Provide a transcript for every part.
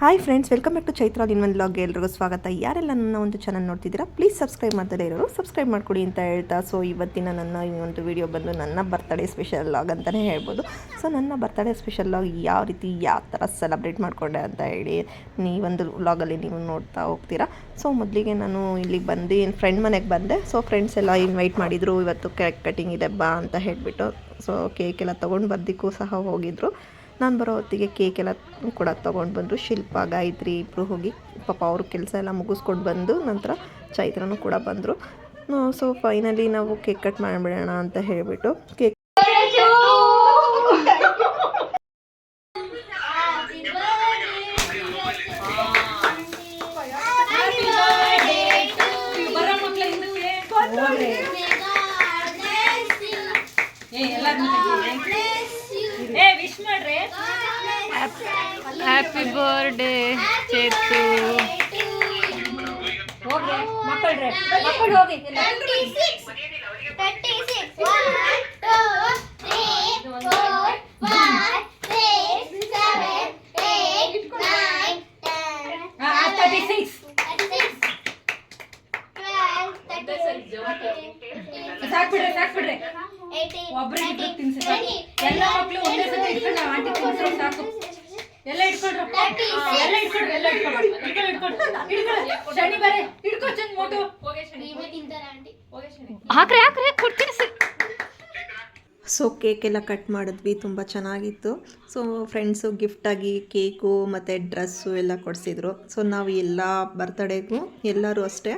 Hi friends welcome back to Chaitra ಒಂದು ಲಾಗ್ಗೆ ಎಲ್ರಿಗೂ ಸ್ವಾಗತ. ಯಾರೆಲ್ಲ ನನ್ನ ಒಂದು ಚಾನಲ್ ನೋಡ್ತಿದ್ದೀರಾ ಪ್ಲೀಸ್ ಸಬ್ಸ್ಕ್ರೈಬ್ ಮಾಡ್ತಾರೆ ಇರೋರು ಸಬ್ಸ್ಕ್ರೈಬ್ ಮಾಡ್ಕೊಡಿ ಅಂತ ಹೇಳ್ತಾ ಸೊ ಇವತ್ತಿನ ನನ್ನ ಈ ಒಂದು ವಿಡಿಯೋ ಬಂದು ನನ್ನ ಬರ್ತಡೇ ಸ್ಪೆಷಲ್ ಲಾಗ್ ಅಂತಲೇ ಹೇಳ್ಬೋದು. ಸೊ ನನ್ನ ಬರ್ತಡೇ ಸ್ಪೆಷಲ್ ಲಾಗ್ ಯಾವ ರೀತಿ, ಯಾವ ಥರ ಸೆಲೆಬ್ರೇಟ್ ಮಾಡಿಕೊಂಡೆ ಅಂತ ಹೇಳಿ ಈ ಒಂದು ವ್ಲಾಗಲ್ಲಿ ನೀವು ನೋಡ್ತಾ ಹೋಗ್ತೀರಾ. ಸೊ ಮೊದಲಿಗೆ ನಾನು ಇಲ್ಲಿಗೆ ಬಂದು ಫ್ರೆಂಡ್ ಮನೆಗೆ ಬಂದೆ. ಸೊ ಫ್ರೆಂಡ್ಸ್ ಎಲ್ಲ ಇನ್ವೈಟ್ ಮಾಡಿದರು, ಇವತ್ತು ಕೇಕ್ ಕಟಿಂಗ್ ಇದೆ, ಬಾ ಅಂತ ಹೇಳಿಬಿಟ್ಟು. ಸೊ ಕೇಕ್ ಎಲ್ಲ ತೊಗೊಂಡು ಬರ್ದಿಕ್ಕೂ ಸಹ ಹೋಗಿದ್ರು. ನಾನು ಬರೋ ಹೊತ್ತಿಗೆ ಕೇಕ್ ಎಲ್ಲ ಕೂಡ ತೊಗೊಂಡು ಬಂದರು. ಶಿಲ್ಪ ಗಾಯತ್ರಿ ಇಬ್ಬರು ಹೋಗಿ ಪಾಪ ಅವ್ರ ಕೆಲಸ ಎಲ್ಲ ಮುಗಿಸ್ಕೊಂಡು ಬಂದು ನಂತರ ಚೈತ್ರನೂ ಕೂಡ ಬಂದರು. ಸೊ ಫೈನಲಿ ನಾವು ಕೇಕ್ ಕಟ್ ಮಾಡಿಬಿಡೋಣ ಅಂತ ಹೇಳಿಬಿಟ್ಟು ಕೇಕ್ ಹ್ಯಾಪಿ ಬರ್ಡೇ ಚೇತು ಹೋಗ್ರಿ ಮಕ್ಕಳ್ರಿ ಮಕ್ಕಳು ಹೋಗಿ ತಿನ್ಸಿ ಸಾಕು. ಎಲ್ಲ ಮಕ್ಳು ಒಂದೇ ಸತಿ ಇಟ್ಕೊಂಡು ಆಂಟಿ ತಿನ್ಸ್ರೆ ಸಾಕು. ಎಲ್ಲ ಇಟ್ಕೊಡ್ರು. ಹಾ, ಎಲ್ಲ ಇಟ್ಕೊಡ್ರಿ ಎಲ್ಲ ಇಟ್ಕೊಡ್ರಿ. ಇಟ್ಕೊಡು ಇಟ್ಕೊಡು ಇಟ್ಕೊಡು ಶನಿ ಬರೇ. ಇಟ್ಕೊ ಚಂದ್ ಮೋಟು. ಹಾಕ್ರೆ ಹಾಕ್ರೆ ಕೊಡ್ತೀನಿ ಸರ್ ಸೊ ಕೇಕ್ ಎಲ್ಲ ಕಟ್ ಮಾಡಿದ್ವಿ ತುಂಬ ಚೆನ್ನಾಗಿತ್ತು. ಸೊ ಫ್ರೆಂಡ್ಸು ಗಿಫ್ಟಾಗಿ ಕೇಕು ಮತ್ತು ಡ್ರೆಸ್ಸು ಎಲ್ಲ ಕೊಡಿಸಿದ್ರು. ಸೊ ನಾವು ಎಲ್ಲ ಬರ್ತಡೇಗೂ ಎಲ್ಲರೂ ಅಷ್ಟೇ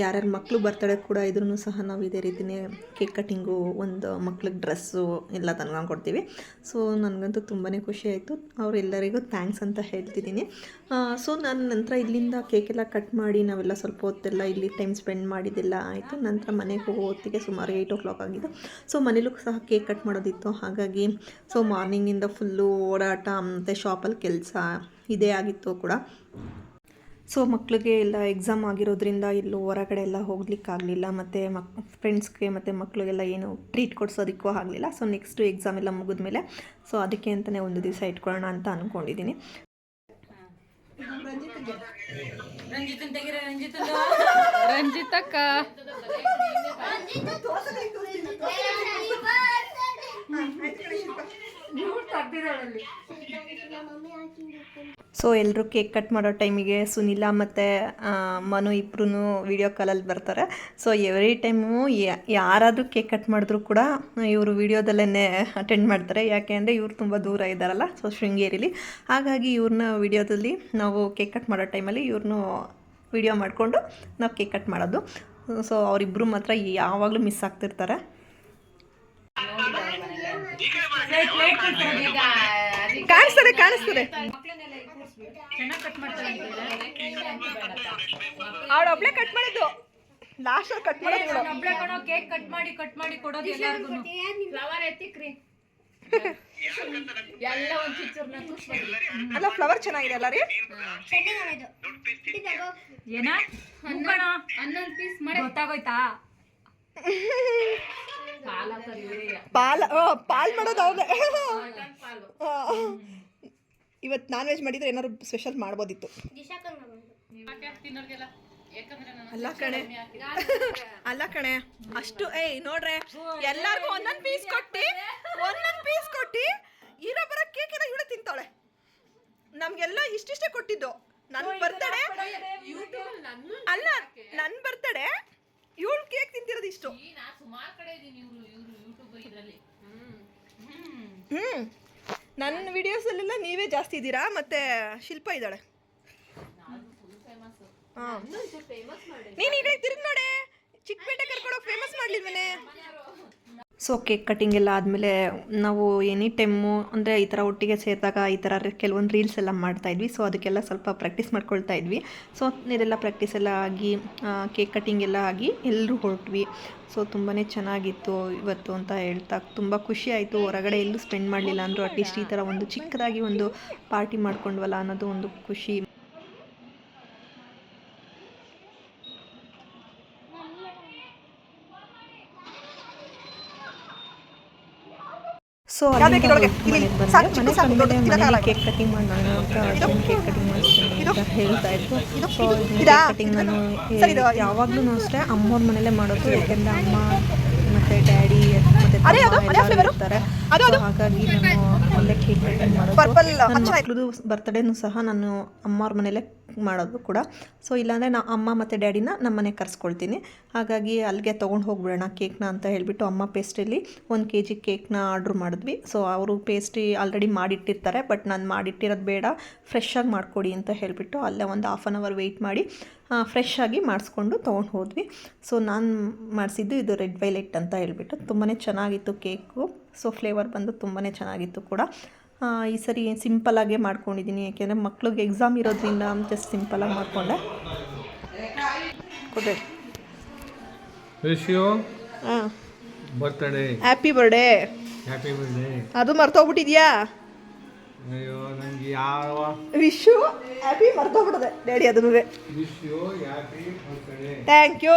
ಯಾರ್ಯಾರ ಮಕ್ಕಳು ಬರ್ತಡೇ ಕೂಡ ಇದ್ರೂ ಸಹ ನಾವು ಇದೇ ರೀತಿಯೇ ಕೇಕ್ ಕಟ್ಟಿಂಗು ಒಂದು ಮಕ್ಳಿಗೆ ಡ್ರೆಸ್ಸು ಎಲ್ಲ ತನಕ ಕೊಡ್ತೀವಿ. ಸೊ ನನಗಂತೂ ತುಂಬಾ ಖುಷಿ ಆಯಿತು. ಅವರೆಲ್ಲರಿಗೂ ಥ್ಯಾಂಕ್ಸ್ ಅಂತ ಹೇಳ್ತಿದ್ದೀನಿ. ಸೊ ನಾನು ನಂತರ ಇಲ್ಲಿಂದ ಕೇಕ್ ಎಲ್ಲ ಕಟ್ ಮಾಡಿ ನಾವೆಲ್ಲ ಸ್ವಲ್ಪ ಹೊತ್ತೆಲ್ಲ ಇಲ್ಲಿ ಟೈಮ್ ಸ್ಪೆಂಡ್ ಮಾಡಿದ್ದೆಲ್ಲ ಆಯಿತು. ನಂತರ ಮನೆಗೆ ಹೋಗೋ ಹೊತ್ತಿಗೆ ಸುಮಾರು ಏಯ್ಟ್ ಓ ಕ್ಲಾಕ್ ಆಗಿದೆ. ಸೊ ಮನೇಲೂ ಸಹ ಕೇಕ್ ಕಟ್ ಮಾಡೋದಿತ್ತು. ಹಾಗಾಗಿ ಸೊ ಮಾರ್ನಿಂಗಿಂದ ಫುಲ್ಲು ಓಡಾಟ, ಮತ್ತು ಶಾಪಲ್ಲಿ ಕೆಲಸ, ಇದೇ ಆಗಿತ್ತು ಕೂಡ. ಸೊ ಮಕ್ಕಳಿಗೆ ಎಲ್ಲ ಎಕ್ಸಾಮ್ ಆಗಿರೋದ್ರಿಂದ ಎಲ್ಲೂ ಹೊರಗಡೆ ಎಲ್ಲ ಹೋಗ್ಲಿಕ್ಕಾಗಲಿಲ್ಲ. ಮತ್ತು ಮಕ್ ಫ್ರೆಂಡ್ಸ್ಗೆ ಮತ್ತು ಮಕ್ಕಳಿಗೆಲ್ಲ ಏನು ಟ್ರೀಟ್ ಕೊಡಿಸೋದಕ್ಕೂ ಆಗಲಿಲ್ಲ. ಸೊ ನೆಕ್ಸ್ಟು ಎಕ್ಸಾಮ್ ಎಲ್ಲ ಮುಗಿದ್ಮೇಲೆ ಸೊ ಅದಕ್ಕೆ ಅಂತಲೇ ಒಂದು ದಿವಸ ಇಟ್ಕೊಳ್ಳೋಣ ಅಂತ ಅಂದ್ಕೊಂಡಿದ್ದೀನಿ ರಂಜಿತನ್ ತೆಗಿರ ರಂಜಿತನ್ ರಂಜಿತಕ್ಕ ಸೊ ಎಲ್ಲರೂ ಕೇಕ್ ಕಟ್ ಮಾಡೋ ಟೈಮಿಗೆ ಸುನಿಲ ಮತ್ತು ಮನು ಇಬ್ಬರೂ ವಿಡಿಯೋ ಕಾಲಲ್ಲಿ ಬರ್ತಾರೆ. ಸೊ ಎವ್ರಿ ಟೈಮು ಯಾರಾದರೂ ಕೇಕ್ ಕಟ್ ಮಾಡಿದ್ರು ಕೂಡ ಇವರು ವೀಡಿಯೋದಲ್ಲೇ ಅಟೆಂಡ್ ಮಾಡ್ತಾರೆ. ಯಾಕೆ ಅಂದರೆ ಇವರು ತುಂಬ ದೂರ ಇದ್ದಾರಲ್ಲ ಸೊ ಶೃಂಗೇರಿಲಿ. ಹಾಗಾಗಿ ಇವ್ರನ್ನ ವಿಡಿಯೋದಲ್ಲಿ ನಾವು ಕೇಕ್ ಕಟ್ ಮಾಡೋ ಟೈಮಲ್ಲಿ ಇವ್ರನ್ನೂ ವಿಡಿಯೋ ಮಾಡಿಕೊಂಡು ನಾವು ಕೇಕ್ ಕಟ್ ಮಾಡೋದು. ಸೊ ಅವರಿಬ್ಬರು ಮಾತ್ರ ಯಾವಾಗಲೂ ಮಿಸ್ ಆಗ್ತಿರ್ತಾರೆ. ಕಾಣಿಸ್ತದೆ ಕಾಣಿಸ್ತದೆ. ಅವಳು ಕಟ್ ಮಾಡ್ತಾರೆ ಅವಳೊಬ್ಳೆ ಕಟ್ ಮಾಡಿದ್ದು. ಲಾಸ್ಟ್ ಕಟ್ ಮಾಡೋದು ಒಬ್ಳೆ ಕಣೋ ಕೇಕ್ ಕಟ್ ಮಾಡಿ ಕಟ್ ಮಾಡಿ ಕೊಡೋದು ಎಲ್ಲರಿಗೂ ಫ್ಲವರ್ ಎತ್ತಿಕ್ರಿ. ಎಲ್ಲ ಒಂದ್ ಪಿಕ್ಚರ್ನ ಅಲ್ಲ ಫ್ಲವರ್ ಚೆನ್ನಾಗಿದೆ ಅಲ್ಲ ರೀ? ಏನ? ಹನ್ನೊಂದು ಪೀಸ್ ಮಾಡಿ. ಗೊತ್ತಾಗೋಯ್ತಾ? ಪಾಲ್ ಪಾಲ್ ಮಾಡೋದು ಅವ್ರೆ ಇವತ್ತು ನಾನ್ ವೆಜ್ ಮಾಡಿದ್ರೆ ಏನಾದ್ರು ಸ್ಪೆಷಲ್ ಮಾಡ್ಬೋದಿತ್ತು. ಅಲ್ಲ ಕಣೆ. ಅಲ್ಲ ಕಣೆ. ಅಷ್ಟು, ಏಯ್, ನೋಡ್ರೆ, ಎಲ್ಲಾರ್ಗೂ ಒಂದೊಂದ್ ಪೀಸ್ ಕೊಟ್ಟಿ, ಒಂದೊಂದ್ ಪೀಸ್ ಕೊಟ್ಟಿ ಇರೋ ಬರೋ ಕೇಕ್ ಎಲ್ಲ ಇವಳೆ ತಿಂತಾಳೆ. ನಮ್ಗೆಲ್ಲ ಇಷ್ಟಿಷ್ಟೇ ಕೊಟ್ಟಿದ್ದು. ನನ್ನ ಬರ್ತಡೆ ಅಲ್ಲ ನನ್ನ ಬರ್ತಡೆ ಇವಳು ಕೇಕ್ ತಿಂತಿರೋದು ಇಷ್ಟು. ಹ್ಮ್. ನನ್ನ ವಿಡಿಯೋಸಲ್ಲೆಲ್ಲ ನೀವೇ ಜಾಸ್ತಿ ಇದ್ದೀರಾ? ಮತ್ತೆ ಶಿಲ್ಪ ಇದ್ದಾಳೆ. ಹಾ. ನೀನ್ ಈಗ ತಿರುಗಿ ನೋಡೆ. ಚಿಕ್ಕಪೇಟೆ ಕರ್ಕೊಂಡೋಗಿ ಫೇಮಸ್ ಮಾಡ್ಲಿಲ್ವೇನೆ? ಸೊ ಕೇಕ್ ಕಟಿಂಗ್ ಎಲ್ಲ ಆದಮೇಲೆ ನಾವು ಎನಿ ಟೈಮು ಅಂದರೆ ಈ ಥರ ಒಟ್ಟಿಗೆ ಸೇರಿದಾಗ ಈ ಥರ ಕೆಲವೊಂದು ರೀಲ್ಸ್ ಎಲ್ಲ ಮಾಡ್ತಾಯಿದ್ವಿ ಸೊ ಅದಕ್ಕೆಲ್ಲ ಸ್ವಲ್ಪ ಪ್ರಾಕ್ಟೀಸ್ ಮಾಡ್ಕೊಳ್ತಾ ಇದ್ವಿ. ಸೊ ಇದೆಲ್ಲ ಪ್ರಾಕ್ಟೀಸ್ ಎಲ್ಲ ಆಗಿ ಕೇಕ್ ಕಟಿಂಗ್ ಎಲ್ಲ ಆಗಿ ಎಲ್ಲರೂ ಹೊರಟ್ವಿ. ಸೊ ತುಂಬಾ ಚೆನ್ನಾಗಿತ್ತು ಇವತ್ತು ಅಂತ ಹೇಳ್ತಾ, ತುಂಬ ಖುಷಿ ಆಯಿತು. ಹೊರಗಡೆ ಎಲ್ಲೂ ಸ್ಪೆಂಡ್ ಮಾಡಲಿಲ್ಲ ಅಂದರೂ ಅಟ್ಲೀಸ್ಟ್ ಈ ಥರ ಒಂದು ಚಿಕ್ಕದಾಗಿ ಒಂದು ಪಾರ್ಟಿ ಮಾಡ್ಕೊಂಡ್ವಲ್ಲ ಅನ್ನೋದು ಒಂದು ಖುಷಿ. ಸೊ ಮನೆ ಮನೇಲಿ ಕೇಕ್ ಕಟಿಂಗ್ ಮಾಡೋಣ ಅಂತ ಅರ್ಜೆಂಟ್ ಕೇಕ್ ಕಟಿಂಗ್ ಅಂತ ಹೇಳ್ತಾ ಇದ್ರು. ಸೊ ಕೇಕ್ ಕಟಿಂಗ್ ನಾನು ಯಾವಾಗಲೂ ಅಷ್ಟೇ ಅಮ್ಮವ್ರ ಮನೇಲೇ ಮಾಡೋದು ಯಾಕೆಂದರೆ ಅಮ್ಮ ಮತ್ತೆ ಡ್ಯಾಡಿ ಮತ್ತು ಹಾಗಾಗಿ ನಾನು ಅಲ್ಲೇ ಕೇಕ್ ಕಟಿಂಗ್ ಮಾಡೋದು. ನನ್ನ ಮಕ್ಳದು ಬರ್ತಡೇನೂ ಸಹ ನಾನು ಅಮ್ಮವ್ರ ಮನೇಲೇ ಮಾಡೋದು ಕೂಡ. ಸೊ ಇಲ್ಲಾಂದರೆ ನಾ ಅಮ್ಮ ಮತ್ತು ಡ್ಯಾಡಿನ ನಮ್ಮ ಮನೆಗೆ ಕರ್ಸ್ಕೊಳ್ತೀನಿ. ಹಾಗಾಗಿ ಅಲ್ಲಿಗೆ ತೊಗೊಂಡು ಹೋಗ್ಬಿಡೋಣ ಕೇಕ್ನ ಅಂತ ಹೇಳಿಬಿಟ್ಟು ಅಮ್ಮ ಪೇಸ್ಟ್ರಿಲಿ ಒಂದು ಕೆ ಜಿ ಕೇಕ್ನ ಆರ್ಡ್ರ್ ಮಾಡಿದ್ವಿ. ಸೊ ಅವರು ಪೇಸ್ಟ್ರಿ ಆಲ್ರೆಡಿ ಮಾಡಿಟ್ಟಿರ್ತಾರೆ, ಬಟ್ ನಾನು ಮಾಡಿಟ್ಟಿರೋದು ಬೇಡ. ಫ್ರೆಶ್ಶಾಗಿ ಮಾಡಿಕೊಡಿ ಅಂತ ಹೇಳಿಬಿಟ್ಟು ಅಲ್ಲೇ ಒಂದು ಹಾಫ್ ಆನ್ ಅವರ್ ವೆಯ್ಟ್ ಮಾಡಿ ಫ್ರೆಶ್ ಆಗಿ ಮಾಡಿಸ್ಕೊಂಡು ತೊಗೊಂಡು ಹೋದ್ವಿ. ಸೊ ನಾನು ಮಾಡಿಸಿದ್ದು ಇದು ರೆಡ್ ವೈಲೆಟ್ ಅಂತ ಹೇಳ್ಬಿಟ್ಟು. ತುಂಬಾ ಚೆನ್ನಾಗಿತ್ತು ಕೇಕು. ಸೊ ಫ್ಲೇವರ್ ಬಂದು ತುಂಬಾ ಚೆನ್ನಾಗಿತ್ತು ಕೂಡ. ಈ ಸರಿ ಸಿಂಪಲಾಗೇ ಮಾಡ್ಕೊಂಡಿದ್ದೀನಿ ಯಾಕೆಂದರೆ ಮಕ್ಳಿಗೆ ಎಕ್ಸಾಮ್ ಇರೋದ್ರಿಂದ ಜಸ್ಟ್ ಸಿಂಪಲಾಗಿ ಮಾಡಿಕೊಂಡೆ. ಕೊಟ್ಟೆ ಹಾಂ. Birthday happy birthday happy birthday ಅದು ಮರ್ತೋಗ್ಬಿಟ್ಟಿದ್ಯಾ? ಅಯ್ಯೋ ನನಗೆ ಯಾವ ವಿಶು ಹ್ಯಾಪಿ ಮರ್ತೋಗ್ಬಿಡದೆ ಡ್ಯಾಡಿ ಅದನ್ನು wish you happy birthday thank you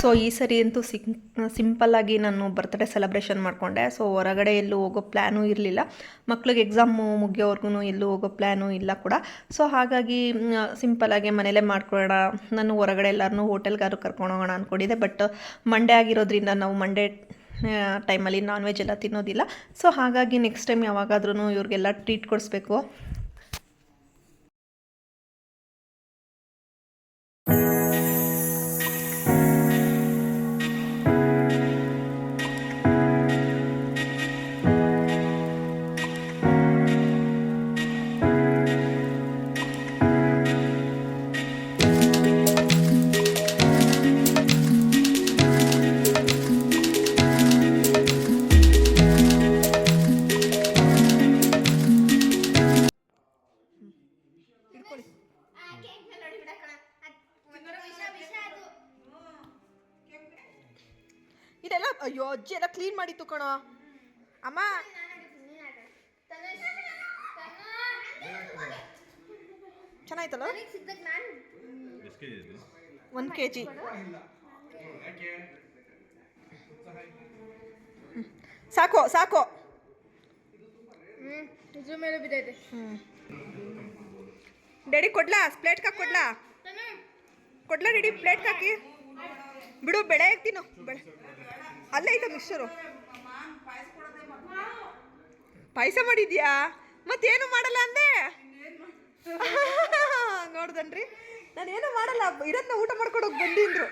so ಈ ಸರಿ ಅಂತೂ ಸಿಂಪಲ್ ಸಿಂಪಲ್ಲಾಗಿ ನಾನು ಬರ್ತ್ಡೇ ಸೆಲೆಬ್ರೇಷನ್ ಮಾಡಿಕೊಂಡೆ. ಸೊ ಹೊರಗಡೆ ಎಲ್ಲೂ ಹೋಗೋ ಪ್ಲ್ಯಾನೂ ಇರಲಿಲ್ಲ. ಮಕ್ಳಿಗೆ ಎಕ್ಸಾಮು ಮುಗಿಯೋವರೆಗೂ ಎಲ್ಲೂ ಹೋಗೋ ಪ್ಲ್ಯಾನೂ ಇಲ್ಲ ಕೂಡ. ಸೊ ಹಾಗಾಗಿ ಸಿಂಪಲ್ಲಾಗಿ ಮನೇಲೇ ಮಾಡ್ಕೊಳ್ಳೋಣ ನಾನು ಹೊರಗಡೆ ಎಲ್ಲರನ್ನೂ ಹೋಟೆಲ್ಗಾರು ಕರ್ಕೊಂಡು ಹೋಗೋಣ ಅಂದ್ಕೊಂಡಿದ್ದೆ ಬಟ್ ಮಂಡೇ ಆಗಿರೋದ್ರಿಂದ ನಾವು ಮಂಡೇ ಟೈಮಲ್ಲಿ ನಾನ್ ವೆಜ್ ಎಲ್ಲ ತಿನ್ನೋದಿಲ್ಲ. ಸೊ ಹಾಗಾಗಿ ನೆಕ್ಸ್ಟ್ ಟೈಮ್ ಯಾವಾಗಾದ್ರೂ ಇವ್ರಿಗೆಲ್ಲ ಟ್ರೀಟ್ ಕೊಡಿಸ್ಬೇಕು. ಅಜ್ಜಿ ಎಲ್ಲ ಕ್ಲೀನ್ ಮಾಡಿತ್ತು ಕಣೋ. ಅಮ್ಮ. ಚೆನ್ನಾಯ್ತಲ್ಲ? ಒಂದು ಕೆ ಜಿ ಸಾಕು ಸಾಕು. ಇದ್ರ ಮೇಲೆ ಬಿದ್ದೈತೆ. ಡ್ಯಾಡಿ ಕೊಡ್ಲಾ? ಪ್ಲೇಟ್ಗೆ ಹಾಕಿ ಕೊಡ್ಲಾ? ಕೊಡ್ಲಾ ಡ್ಯಾಡಿ ಪ್ಲೇಟ್ ಕಾಕಿ ಬಿಡು ಬೆಳೆ ತಿನ್ನು ಬೆಳೆ. ಅಲ್ಲೇ, ಇಲ್ಲ ಮಿಕ್ಸರು ಪಾಯಸ ಮಾಡಿದ್ಯಾ? ಮತ್ತೇನು ಮಾಡಲ್ಲ ಅಂದೆ? ನೋಡ್ದನ್ರಿ. ನಾನೇನು ಮಾಡಲ್ಲ ಇರೋದನ್ನ ಊಟ ಮಾಡ್ಕೊಡೋಕೆ ಬಂದಿದ್ರು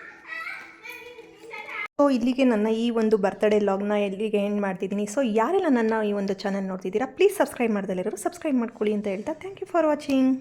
ಸೊ ಇಲ್ಲಿಗೆ ನನ್ನ ಈ ಒಂದು ಬರ್ತ್ಡೇ ಲಾಗ್ನ ಎಲ್ಲಿಗೆ ಎಂಡ್ ಮಾಡ್ತಿದ್ದೀನಿ. ಸೊ ಯಾರೆಲ್ಲ ನನ್ನ ಈ ಒಂದು ಚಾನಲ್ ನೋಡ್ತಿದ್ದೀರಾ ಪ್ಲೀಸ್ ಸಬ್ಸ್ಕ್ರೈಬ್ ಮಾಡ್ದಲ್ಲಿರೋರು ಸಬ್ಸ್ಕ್ರೈಬ್ ಮಾಡ್ಕೊಳ್ಳಿ ಅಂತ ಹೇಳ್ತಾ ಥ್ಯಾಂಕ್ ಯು ಫಾರ್ ವಾಚಿಂಗ್